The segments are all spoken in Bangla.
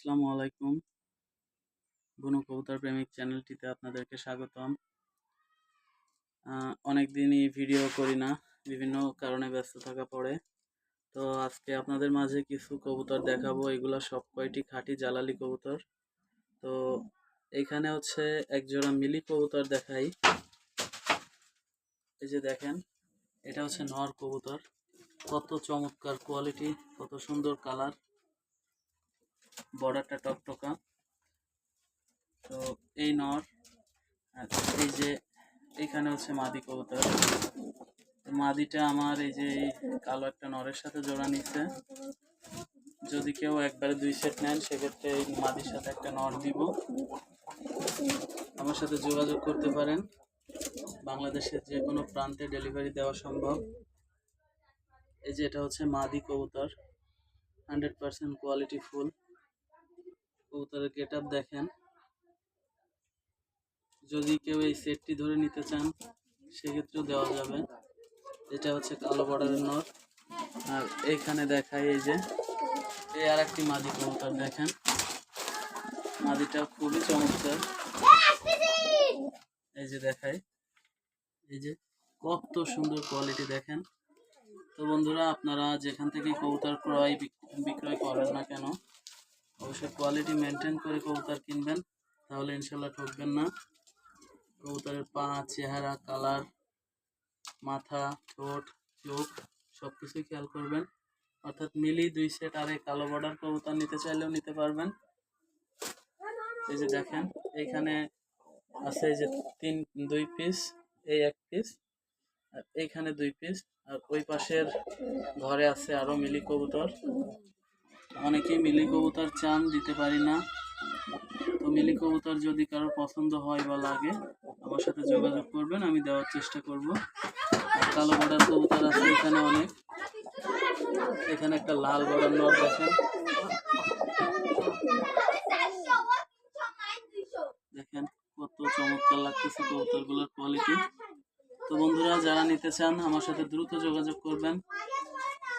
আসসালামু আলাইকুম। বুনু কবুতর প্রেমিক চ্যানেলটিতে আপনাদেরকে স্বাগতম। অনেক দিনই ভিডিও করি না, বিভিন্ন কারণে ব্যস্ত থাকা পড়ে। তো আজকে আপনাদের মাঝে কিছু কবুতর দেখাবো, এগুলো সব কয়টি খাঁটি জালালি কবুতর। তো এখানে হচ্ছে এক জোড়া মিলি কবুতর দেখাই। এই যে দেখেন, এটা হচ্ছে নর কবুতর। কত চমৎকার কোয়ালিটি কত সুন্দর কালার বর্ডারটা টকটকা। তো এই নর এই যে এইখানে হচ্ছে মাদি কবুতর। মাদিটা আমার এই যে কালো একটা নরের সাথে জোড়া নিচ্ছে যদি কেউ একবারে দুই সেট নেন, সেক্ষেত্রে এই মাদির সাথে একটা নর দিব। আমার সাথে যোগাযোগ করতে পারেন। বাংলাদেশের যে কোনো প্রান্তে ডেলিভারি দেওয়া সম্ভব। এই যে এটা হচ্ছে মাদি কবুতর। Hundred percent quality full. কবুতরের গেট দেখেন। যদি কেউ এই সেটটি ধরে নিতে চান, সেক্ষেত্রেও দেওয়া যাবে। এটা হচ্ছে কালো বর্ডারের নর আর এইখানে দেখাই এই যে, এই আর একটি মাদি কবুতর দেখেন। মাদিটা খুবই চমৎকার। এই যে দেখাই, এই যে কত সুন্দর কোয়ালিটি দেখেন। তো বন্ধুরা, আপনারা যেখান থেকে কবুতর ক্রয় বিক- বিক্রয় করেন না কেন অবশ্যই কোয়ালিটি মেনটেন করে কবুতর কিনবেন, তাহলে ইনশাল্লাহ ঠকবেন না। কবুতরের পা, চেহারা কালার মাথা, ঠোঁট, চোখ সব কিছুই খেয়াল করবেন। অর্থাৎ মিলি দুই সেট আর এই কালো বর্ডার কবুতর নিতে চাইলেও নিতে পারবেন। এই যে দেখেন এইখানে আছে যে তিন, দুই পিস এই এক পিস আর এইখানে দুই পিস আর ওই পাশের ঘরে আছে আরও মিলি কবুতর। অনেকেই মিলি কবুতর চান, দিতে পারি না। তো মিলি কবুতর যদি কারোর পছন্দ হয় বা লাগে, আমার সাথে যোগাযোগ করবেন, আমি দেওয়ার চেষ্টা করব। কালো বর্ডার কবুতর আছে এখানে অনেক। এখানে একটা লাল বর্ডার নট দেখেন দেখেন, কত চমৎকার লাগতেছে কবুতরগুলোর কোয়ালিটি তো বন্ধুরা, যারা নিতে চান, আমার সাথে দ্রুত যোগাযোগ করবেন।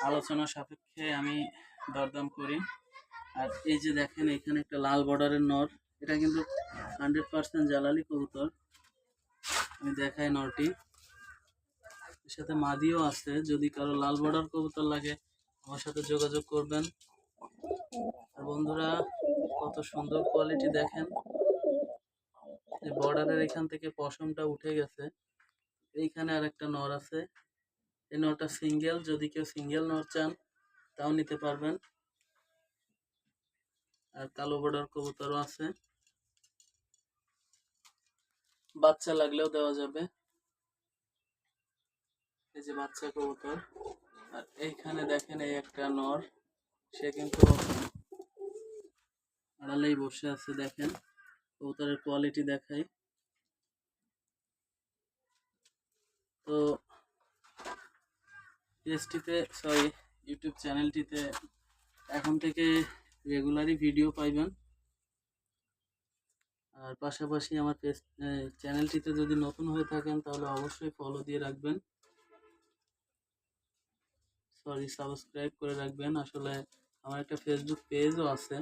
আলোচনা সাপেক্ষে আমি দরদাম করি। আর এই যে দেখেন, এখানে একটা লাল বর্ডারের নর। এটা কিন্তু হান্ড্রেড পার্সেন্ট জ্বালালি কবুতর। আমি দেখাই নরটি। এর সাথে মাদিও আছে। যদি কারও লাল বর্ডার কবুতর লাগে, আমার সাথে যোগাযোগ করবেন। আর বন্ধুরা, কত সুন্দর কোয়ালিটি দেখেন। এই বর্ডারের এখান থেকে পশমটা উঠে গেছে। এইখানে আর একটা নর আছে। এই নরটা সিঙ্গেল যদি কেউ সিঙ্গেল নর চান তাও নিতে পারবেন। আর কালো বর্ডার কবুতরও আছে। বাচ্চা লাগলেও দেওয়া যাবে। এই যে বাচ্চা কবুতর। আর এইখানে দেখেন এই একটা নর, সে কিন্তু আড়ালেই বসে আছে, দেখেন। কবুতরের কোয়ালিটি দেখাই। তো পেজটিতে সরি ইউটিউব চ্যানেলটিতে এখন থেকে রেগুলারই ভিডিও পাইবেন। আর পাশাপাশি আমার পেজ চ্যানেলটিতে যদি নতুন হয়ে থাকেন, তাহলে অবশ্যই ফলো দিয়ে রাখবেন। সরি সাবস্ক্রাইব করে রাখবেন। আসলে আমার একটা ফেসবুক পেজও আছে,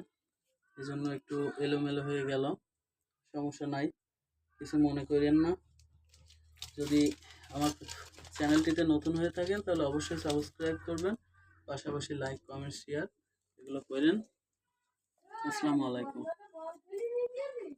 এজন্য একটু এলোমেলো হয়ে গেল। সমস্যা নাই, কিছু মনে করেন না। যদি আমার চ্যানেলটিতে নতুন হয়ে থাকেন, তাহলে অবশ্যই সাবস্ক্রাইব করবেন। পাশাপাশি লাইক কমেন্ট শেয়ার এগুলো করেন। আসসালামু আলাইকুম।